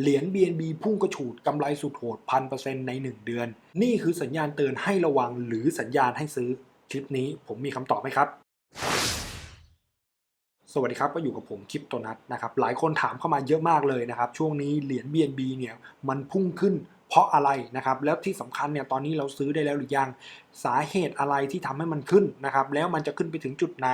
เหรียญ BNB พุ่งกระฉูดกำไรสุดโหดพันเปอร์เซ็นต์ใน 1 เดือน นี่คือสัญญาณเตือนให้ระวังหรือสัญญาณให้ซื้อ คลิปนี้ผมมีคำตอบไหมครับ สวัสดีครับก็อยู่กับผมคลิปโตนัทนะครับ หลายคนถามเข้ามาเยอะมากเลยนะครับ ช่วงนี้เหรียญ BNB เนี่ยมันพุ่งขึ้น เพราะอะไรนะครับ แล้วที่สำคัญเนี่ยตอนนี้เราซื้อได้แล้วหรือยังสาเหตุอะไรที่ทำให้มันขึ้นนะครับ แล้วมันจะขึ้นไปถึงจุดไหน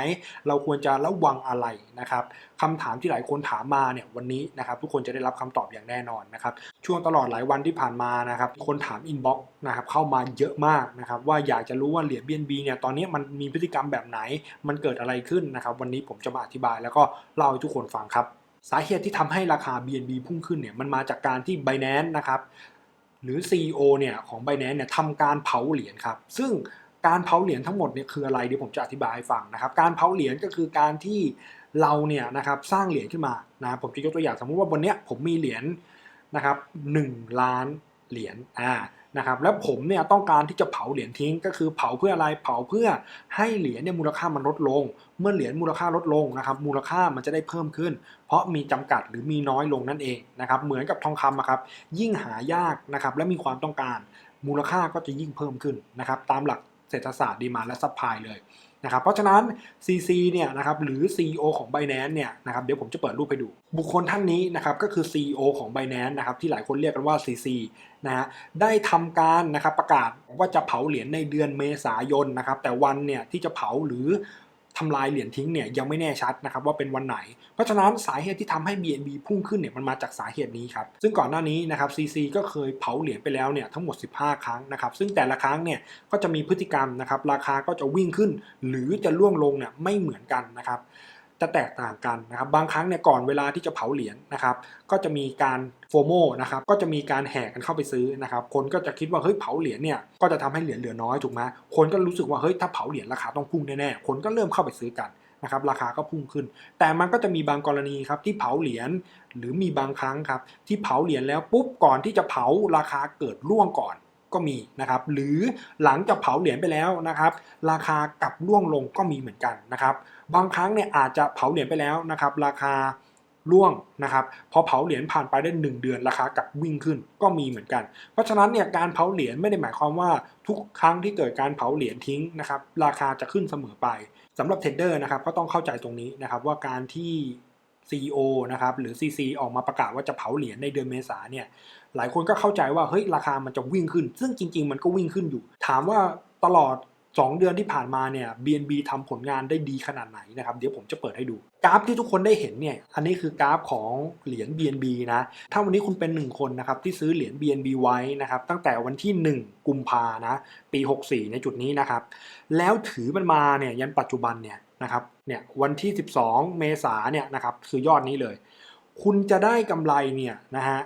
เราควรจะระวังอะไรนะครับคำถามที่หลายคนถามมาเนี่ยวันนี้นะครับทุกคนจะได้รับคำตอบอย่างแน่นอนนะครับ ช่วงตลอดหลายวันที่ผ่านมานะครับ คนถามอินบ็อกซ์นะครับเข้ามาเยอะมากนะครับ ว่าอยากจะรู้ว่าเหรียญ BNB เนี่ยตอนนี้มันมีพฤติกรรมแบบไหน มันเกิดอะไรขึ้นนะครับ วันนี้ผมจะมาอธิบายแล้วก็เล่าให้ทุกคนฟังครับสาเหตุที่ทำให้ราคา BNB พุ่งขึ้นเนี่ยมันมาจากการที่ Binance นะครับ หรือ CEO เนี่ยของ Binance เนี่ยทำการเผาเหรียญครับ ซึ่งการเผาเหรียญทั้งหมดเนี่ยคืออะไรเดี๋ยวผมจะอธิบายให้ฟังนะครับ การเผาเหรียญก็คือการที่เราเนี่ยนะครับสร้างเหรียญขึ้นมานะผมจะยกตัวอย่างสมมุติว่าบนเนี้ยผมมีเหรียญนะครับ1ล้านเหรียญอ่า นะครับแล้วผมเนี่ยต้องการที่จะเผาเหรียญทิ้ง ก็คือเผาเพื่ออะไรเผาเพื่อให้เหรียญเนี่ยมูลค่ามันลดลง เมื่อเหรียญมูลค่าลดลงนะครับมูลค่ามันจะได้เพิ่มขึ้น เพราะมีจำกัดหรือมีน้อยลงนั่นเองนะครับเหมือนกับทองคำนะครับยิ่งหายากนะครับและมีความต้องการมูลค่าก็จะยิ่งเพิ่มขึ้นนะครับตามหลักเศรษฐศาสตร์ดีมาและซัพพลายเลยนะครับเพราะฉะนั้น CC เนี่ยนะครับหรือ CEO ของ Binance เนี่ยนะครับเดี๋ยวผมจะเปิดรูปให้ดู บุคคลท่านนี้นะครับก็คือ CEO ของ Binance นะครับที่หลายคนเรียกกันว่า CC นะฮะได้ทำการนะครับประกาศว่าจะเผาเหรียญในเดือนเมษายนนะครับแต่วันเนี่ยที่จะเผาหรือ ทำลายเหรียญทิ้งเนี่ยยังไม่แน่ชัดนะครับว่าเป็นวันไหน เพราะฉะนั้นสาเหตุที่ทำให้ BNB พุ่งขึ้นเนี่ยมันมาจากสาเหตุนี้ครับซึ่งก่อนหน้านี้นะครับ CC ก็เคยเผาเหรียญไปแล้วเนี่ยทั้งหมด 15 ครั้งนะครับซึ่งแต่ละครั้งเนี่ยก็จะมีพฤติกรรมนะครับราคาก็จะวิ่งขึ้น หรือจะล่วงลงเนี่ยไม่เหมือนกันนะครับ จะแตกต่างกันนะครับบางครั้งเนี่ยก่อนเวลาที่จะเผาเหรียญนะครับก็จะมีการโฟโมนะครับก็จะมีการแห่กันเข้าไปซื้อนะครับคนก็จะคิดว่าเฮ้ยเผาเหรียญเนี่ยก็จะทำให้เหรียญเหลือน้อยถูกไหมคนก็รู้สึกว่าเฮ้ยถ้าเผาเหรียญราคาต้องพุ่งแน่ๆคนก็เริ่มเข้าไปซื้อกันนะครับราคาก็พุ่งขึ้น แต่มันก็จะมีบางกรณีครับที่เผาเหรียญหรือมีบางครั้งครับที่เผาเหรียญแล้วปุ๊บก่อนที่จะเผาราคาเกิดร่วงก่อนก็มีนะครับหรือหลังจากเผาเหรียญไปแล้วนะครับ ราคากลับร่วงลงก็มีเหมือนกันนะครับ บางครั้งเนี่ยอาจจะเผาเหรียญไปแล้วนะครับ ราคาร่วงนะครับ พอเผาเหรียญผ่านไปได้ 1 เดือนราคากลับวิ่งขึ้นก็มีเหมือนกัน เพราะฉะนั้นเนี่ยการเผาเหรียญไม่ได้หมายความว่าทุกครั้งที่เกิดการเผาเหรียญทิ้งนะครับ ราคาจะขึ้นเสมอไปสำหรับเทรดเดอร์นะครับก็ต้องเข้าใจตรงนี้นะครับว่าการที่ CEO นะครับหรือ CC ออกมาประกาศว่าจะเผาเหรียญในเดือนเมษาเนี่ยหลายคนก็เข้าใจว่าเฮ้ยราคามันจะวิ่งขึ้น ซึ่งจริง ๆ มันก็วิ่งขึ้นอยู่ ถามว่าตลอด 2 เดือนที่ผ่านมาเนี่ย BNB ทำผลงานได้ดีขนาดไหนนะครับ เดี๋ยวผมจะเปิดให้ดู กราฟที่ทุกคนได้เห็นเนี่ย อันนี้คือกราฟของเหรียญ BNB นะ ถ้าวันนี้คุณเป็น 1 คนนะครับที่ซื้อเหรียญ BNB ไว้นะครับ ตั้งแต่วันที่ 1 กุมภานะ ปี 64 ในจุดนี้นะครับ แล้วถือมันมาเนี่ยยันปัจจุบันเนี่ยนะครับ เนี่ยวันที่ 12 เมษาเนี่ยนะครับคือยอดนี้เลย คุณจะได้กำไรเนี่ยนะฮะ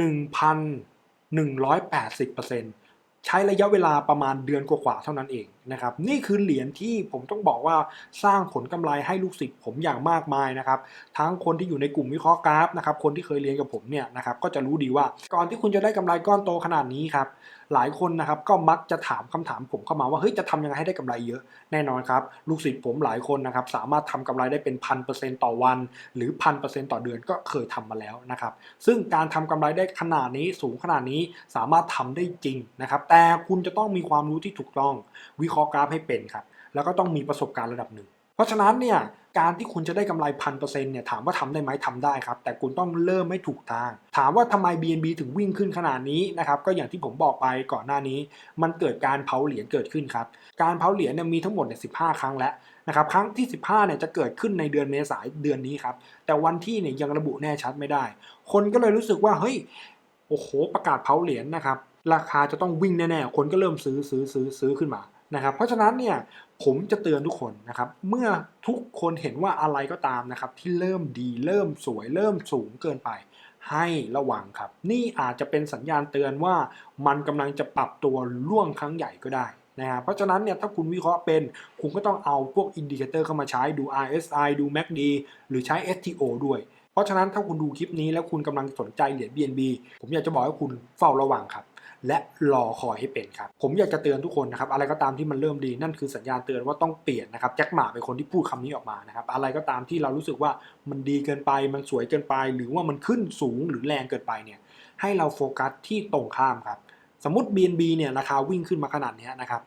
1,180%ใช้ระยะเวลาประมาณเดือนกว่าๆเท่านั้นเอง นะครับนี่คือเหรียญที่ผมต้องบอกว่าสร้างผลกำไรให้ลูกศิษย์ผมอย่างมากมายนะครับทั้งคนที่อยู่ในกลุ่มวิเคราะห์กราฟนะครับคนที่เคยเรียนกับผมเนี่ยนะครับก็จะรู้ดีว่าก่อนที่คุณจะได้กำไรก้อนโตขนาดนี้ครับหลายคนนะครับก็มักจะถามคำถามผมเข้ามาว่าเฮ้ยจะทำยังไงให้ได้กำไรเยอะแน่นอนครับลูกศิษย์ผมหลายคนนะครับสามารถทำกำไรได้เป็นพันเปอร์เซ็นต์ต่อวัน หรือพันเปอร์เซ็นต์ต่อเดือนก็เคยทำมาแล้วนะครับซึ่งการทำกำไรได้ขนาดนี้สูงขนาดนี้สามารถทำได้จริงนะครับแต่คุณจะต้องมีความรู้ที่ถูกต้องวิเคราะห์กราฟให้เป็นครับ แล้วก็ต้องมีประสบการณ์ระดับหนึ่ง เพราะฉะนั้นเนี่ยการที่คุณจะได้กำไรพันเปอร์เซ็นต์เนี่ยถามว่าทำได้ไหมทำได้ครับ แต่คุณต้องเริ่มไม่ถูกทาง ถามว่าทำไม BNB ถึงวิ่งขึ้นขนาดนี้นะครับก็อย่างที่ผมบอกไปก่อนหน้านี้ มันเกิดการเผาเหรียญเกิดขึ้นครับ การเผาเหรียญเนี่ยมีทั้งหมดเนี่ยสิครั้งแล้วนะครับครั้งที่ 15เนี่ยจะเกิดขึ้นในเดือนเมษายนเดือนนี้ครับแต่วันที่เนี่ยยังระบุแน่ชัดไม่ได้ คนก็เลยรู้สึกว่าเฮ้ยโอ้โหประกาศเผาเหรียญนะครับราคาจะต้องวิ่งแน่ๆคนก็เริ่มซื้อซื้อซื้อซื้อขึ้นมา นะครับ เพราะฉะนั้นเนี่ยผมจะเตือนทุกคนนะครับ เมื่อทุกคนเห็นว่าอะไรก็ตามนะครับ ที่เริ่มดีเริ่มสวยเริ่มสูงเกินไป ให้ระวังครับ นี่อาจจะเป็นสัญญาณเตือนว่ามันกำลังจะปรับตัวล่วงครั้งใหญ่ก็ได้นะครับเพราะฉะนั้นเนี่ยถ้าคุณวิเคราะห์เป็น คุณก็ต้องเอาพวกอินดิเคเตอร์เข้ามาใช้ดู RSI ดู MACD หรือใช้ STO ด้วย เพราะฉะนั้นถ้าคุณดูคลิปนี้แล้วคุณกำลังสนใจเหรียญ BNB ผมอยากจะบอกให้คุณเฝ้าระวังครับ และรอคอยให้เป็นครับ ผมอยากจะเตือนทุกคนนะครับ อะไรก็ตามที่มันเริ่มดีนั่นคือสัญญาณเตือนว่าต้องเปลี่ยนนะครับแจ็คหมาเป็นคนที่พูดคำนี้ออกมานะครับ อะไรก็ตามที่เรารู้สึกว่ามันดีเกินไป มันสวยเกินไป หรือว่ามันขึ้นสูงหรือแรงเกินไปเนี่ย ให้เราโฟกัสที่ตรงข้ามครับ สมมติ BNB เนี่ยราคาวิ่งขึ้นมาขนาดนี้นะครับ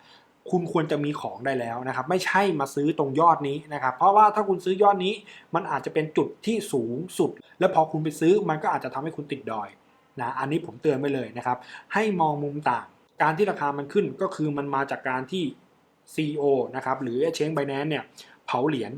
คุณควรจะมีของได้แล้วนะครับ ไม่ใช่มาซื้อตรงยอดนี้นะครับ เพราะว่าถ้าคุณซื้อยอดนี้มันอาจจะเป็นจุดที่สูงสุด แล้วพอคุณไปซื้อมันก็อาจจะทำให้คุณติดดอย นะอันนี้ผมเตือนไว้เลยนะครับ ให้มองมุมต่าง การที่ราคามันขึ้นก็คือมันมาจากการที่ CEO นะครับหรือเชงไบแนนเนี่ยเผาเหรียญ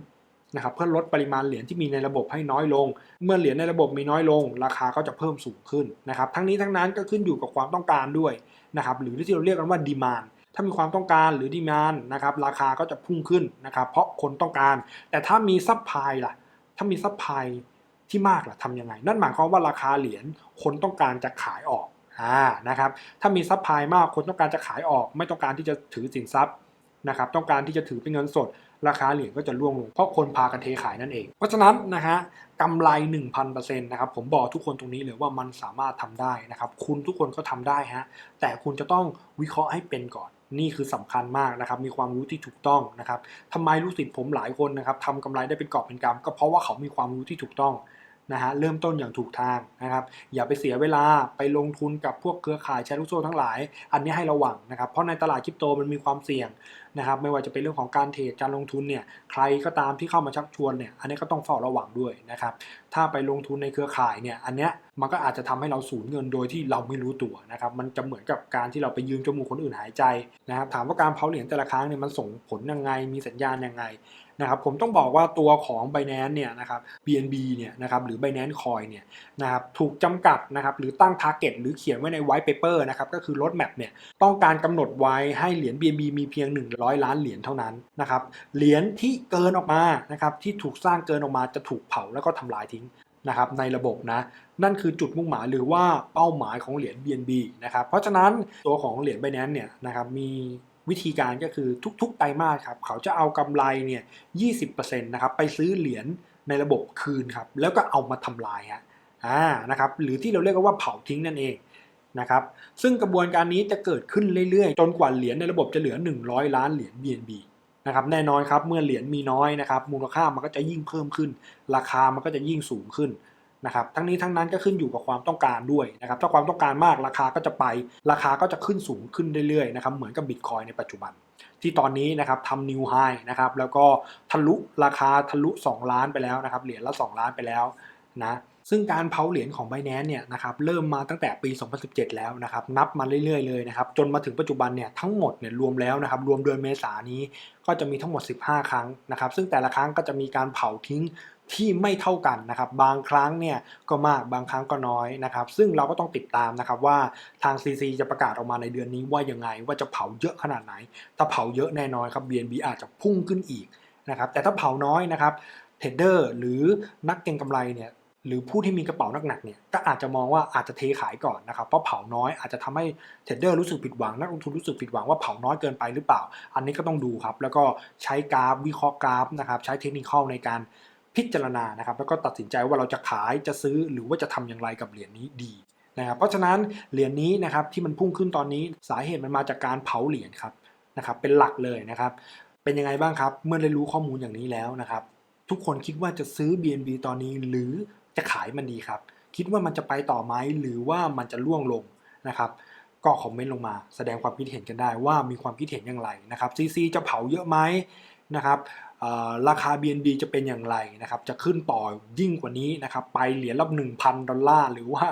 นะครับเพื่อลดปริมาณเหรียญที่มีในระบบให้น้อยลง เมื่อเหรียญในระบบมีน้อยลง ราคาก็จะเพิ่มสูงขึ้นนะครับ ทั้งนี้ทั้งนั้นก็ขึ้นอยู่กับความต้องการด้วยนะครับหรือที่เราเรียกกันว่าดีมานถ้ามีความต้องการหรือดีมานนะครับราคาก็จะพุ่งขึ้นนะครับเพราะคนต้องการ แต่ถ้ามีซัพพลายล่ะ ถ้ามีซัพพลาย ที่มากล่ะทำยังไง นั่นหมายความว่าราคาเหรียญคนต้องการจะขายออกอ่านะครับถ้ามีซัพพลายมากคนต้องการจะขายออก ไม่ต้องการที่จะถือสินทรัพย์นะครับต้องการที่จะถือเป็นเงินสด ราคาเหรียญก็จะร่วงลงเพราะคนพากันเทขายนั่นเอง เพราะฉะนั้นนะฮะกำไร 1,000%นะครับผมบอกทุกคนตรงนี้เลยว่ามันสามารถทำได้นะครับคุณทุกคนก็ทำได้ฮะแต่คุณจะต้องวิเคราะห์ให้เป็นก่อน นี่คือสำคัญมากนะครับ มีความรู้ที่ถูกต้องนะครับทำไมลูกศิษย์ผมหลายคนนะครับทำกำไรได้เป็นกอบเป็นกำก็เพราะว่าเขามีความรู้ที่ถูกต้อง นะฮะเริ่มต้นอย่างถูกทางนะครับ อย่าไปเสียเวลาไปลงทุนกับพวกเครือข่ายแชร์ลูกโซ่ทั้งหลาย อันนี้ให้ระวังนะครับ เพราะในตลาดคริปโตมันมีความเสี่ยงนะครับ ไม่ว่าจะเป็นเรื่องของการเทรดการลงทุนเนี่ยใครก็ตามที่เข้ามาชักชวนเนี่ยอันนี้ก็ต้องเฝ้าระวังด้วยนะครับ ถ้าไปลงทุนในเครือข่ายเนี่ยอันเนี้ยมันก็อาจจะทำให้เราสูญเงินโดยที่เราไม่รู้ตัวนะครับ มันจะเหมือนกับการที่เราไปยืมจมูกคนอื่นหายใจนะครับ ถามว่าการเผาเหรียญแต่ละครั้งเนี่ยมันส่งผลยังไงมีสัญญาณยังไง นะครับผมต้องบอกว่าตัวของ Binance เนี่ยนะครับ BNB เนี่ยนะครับหรือ Binance Coin เนี่ยนะครับถูกจำกัดนะครับหรือตั้ง target หรือเขียนไว้ใน white paper นะครับก็คือ roadmap เนี่ยต้องการกำหนดไว้ให้เหรียญ BNB มีเพียง 100 ล้านเหรียญเท่านั้นนะครับเหรียญที่เกินออกมานะครับที่ถูกสร้างเกินออกมาจะถูกเผาแล้วก็ทำลายทิ้งนะครับในระบบนะนั่นคือจุดมุ่งหมายหรือว่าเป้าหมายของเหรียญ BNB นะครับเพราะฉะนั้นตัวของเหรียญ Binance เนี่ยนะครับมี วิธีการก็คือทุกๆไตรมาสครับเขาจะเอากำไรเนี่ย20%นะครับไปซื้อเหรียญในระบบคืนครับแล้วก็เอามาทำลายฮะอ่านะครับหรือที่เราเรียกว่าเผาทิ้งนั่นเองนะครับซึ่งกระบวนการนี้จะเกิดขึ้นเรื่อยๆ จนกว่าเหรียญในระบบจะเหลือ 100 ล้านเหรียญ BNB นะครับแน่นอนครับเมื่อเหรียญมีน้อยนะครับมูลค่ามันก็จะยิ่งเพิ่มขึ้น ราคามันก็จะยิ่งสูงขึ้น นะครับทั้งนี้ทั้งนั้นก็ขึ้นอยู่กับความต้องการด้วยนะครับถ้าความต้องการมากราคาก็จะไปราคาก็จะขึ้นสูงขึ้นเรื่อยๆนะครับเหมือนกับบิตคอยในปัจจุบัน ที่ตอนนี้นะครับทำนิวไฮนะครับแล้วก็ทะลุราคาทะลุ 2 ล้านไปแล้วนะครับเหรียญละ 2 ล้านไปแล้วนะซึ่งการเผาเหรียญของ b บ n a n c e เนี่ยนะครับเริ่มมาตั้งแต่ปี 2017 แล้วนะครับนับมาเรื่อยๆเลยนะครับจนมาถึงปัจจุบันเนี่ยทั้งหมดเนี่ยรวมแล้วนะครับรวมเดือนเมษานนี้ก็จะมีทั้งหมด 15 ครั้งนะครับซึ่งแต่ละครั้งก็จะมีการเผาทิ้ง ที่ไม่เท่ากันนะครับ บางครั้งเนี่ยก็มากบางครั้งก็น้อยนะครับ ซึ่งเราก็ต้องติดตามนะครับว่าทาง CC จะประกาศออกมาในเดือนนี้ว่ายังไงว่าจะเผาเยอะขนาดไหน ถ้าเผาเยอะแน่นอนครับ BNB อาจจะพุ่งขึ้นอีกนะครับ แต่ถ้าเผาน้อยนะครับเทรดเดอร์หรือนักเก็งกำไรเนี่ยหรือผู้ที่มีกระเป๋าหนักๆเนี่ยก็อาจจะมองว่าอาจจะเทขายก่อนนะครับเพราะเผาน้อยอาจจะทำให้เทรดเดอร์รู้สึกผิดหวังนักลงทุนรู้สึกผิดหวังว่าเผาน้อยเกินไปหรือเปล่า อันนี้ก็ต้องดูครับ แล้วก็ใช้กราฟวิเคราะห์กราฟนะครับใช้เทคนิคในการ พิจารณานะครับ แล้วก็ตัดสินใจว่าเราจะขายจะซื้อหรือว่าจะทำอย่างไรกับเหรียญนี้ดีนะครับเพราะฉะนั้นเหรียญนี้นะครับที่มันพุ่งขึ้นตอนนี้สาเหตุมันมาจากการเผาเหรียญครับนะครับเป็นหลักเลยนะครับ เป็นยังไงบ้างครับ เมื่อได้รู้ข้อมูลอย่างนี้แล้วนะครับ ทุกคนคิดว่าจะซื้อ BNB ตอนนี้หรือจะขายมันดีครับ คิดว่ามันจะไปต่อไหมหรือว่ามันจะล่วงลงนะครับก็คอมเมนต์ลงมาแสดงความคิดเห็นกันได้ว่ามีความคิดเห็นอย่างไรนะครับ CC จะเผาเยอะไหมนะครับ ราคา BNB จะเป็นอย่างไรนะครับ จะขึ้นต่อยิ่งกว่านี้นะครับ ไปเหรียญละ1,000 ดอลลาร์ หรือว่า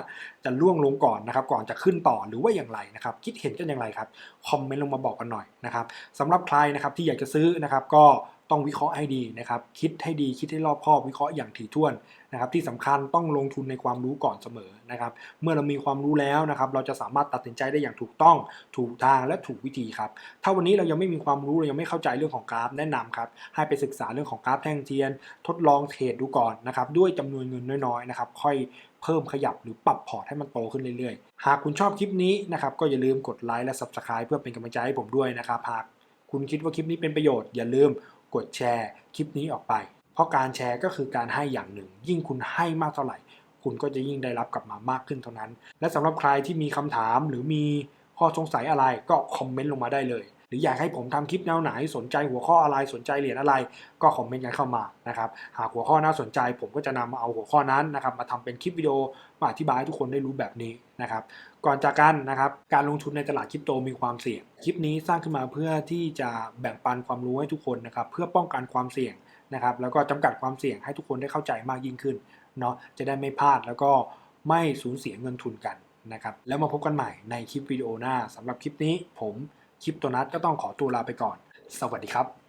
จะล่วงลงก่อนนะครับ ก่อนจะขึ้นต่อหรือว่าอย่างไรนะครับ คิดเห็นกันอย่างไรครับ คอมเมนต์ลงมาบอกกันหน่อยนะครับสำหรับใครนะครับที่อยากจะซื้อนะครับก็ ต้องวิเคราะห์ให้ดีนะครับ คิดให้ดีคิดให้รอบคอบวิเคราะห์อย่างถี่ถ้วนนะครับ ที่สำคัญต้องลงทุนในความรู้ก่อนเสมอนะครับ เมื่อเรามีความรู้แล้วนะครับ เราจะสามารถตัดสินใจได้อย่างถูกต้อง ถูกทางและถูกวิธีครับ ถ้าวันนี้เรายังไม่มีความรู้เรายังไม่เข้าใจเรื่องของกราฟแนะนำครับ ให้ไปศึกษาเรื่องของกราฟแท่งเทียน ทดลองเทรดดูก่อนนะครับ ด้วยจำนวนเงินน้อยๆนะครับ ค่อยเพิ่มขยับหรือปรับพอร์ตให้มันโตขึ้นเรื่อยๆ หากคุณชอบคลิปนี้นะครับก็อย่าลืมกดไลค์และ Subscribe เพื่อเป็นกำลังใจให้ผมด้วยนะครับหากคุณคิดว่าคลิปนี้เป็นประโยชน์อย่าลืม กดแชร์คลิปนี้ออกไป เพราะการแชร์ก็คือการให้อย่างหนึ่ง ยิ่งคุณให้มากเท่าไหร่ คุณก็จะยิ่งได้รับกลับมามากขึ้นเท่านั้น และสำหรับใครที่มีคำถามหรือมีข้อสงสัยอะไรก็คอมเมนต์ลงมาได้เลย รืออยากให้ผมทำคลิปแนวไหนสนใจหัวข้ออะไรสนใจเหรียญอะไร ก็คอมเมนต์กันเข้ามานะครับหากหัวข้อน่าสนใจ ผมก็จะนำมาเอาหัวข้อนั้นนะครับมาทำเป็นคลิปวิดีโอมาอธิบายให้ทุกคนได้รู้แบบนี้นะครับก่อนจากกันนะครับการลงทุนในตลาดคริปโตมีความเสี่ยง คลิปนี้สร้างขึ้นมาเพื่อที่จะแบ่งปันความรู้ให้ทุกคนนะครับเพื่อป้องกันความเสี่ยงนะครับแล้วก็จำกัดความเสี่ยงให้ทุกคนได้เข้าใจมากยิ่งขึ้นเนาะจะได้ไม่พลาดแล้วก็ไม่สูญเสียเงินทุนกันนะครับแล้วมาพบกันใหม่ในคลิปวิดีโอหน้าสำหรับคลิปนี้ผม คลิปตัวนัดก็ต้องขอตัวลาไปก่อน สวัสดีครับ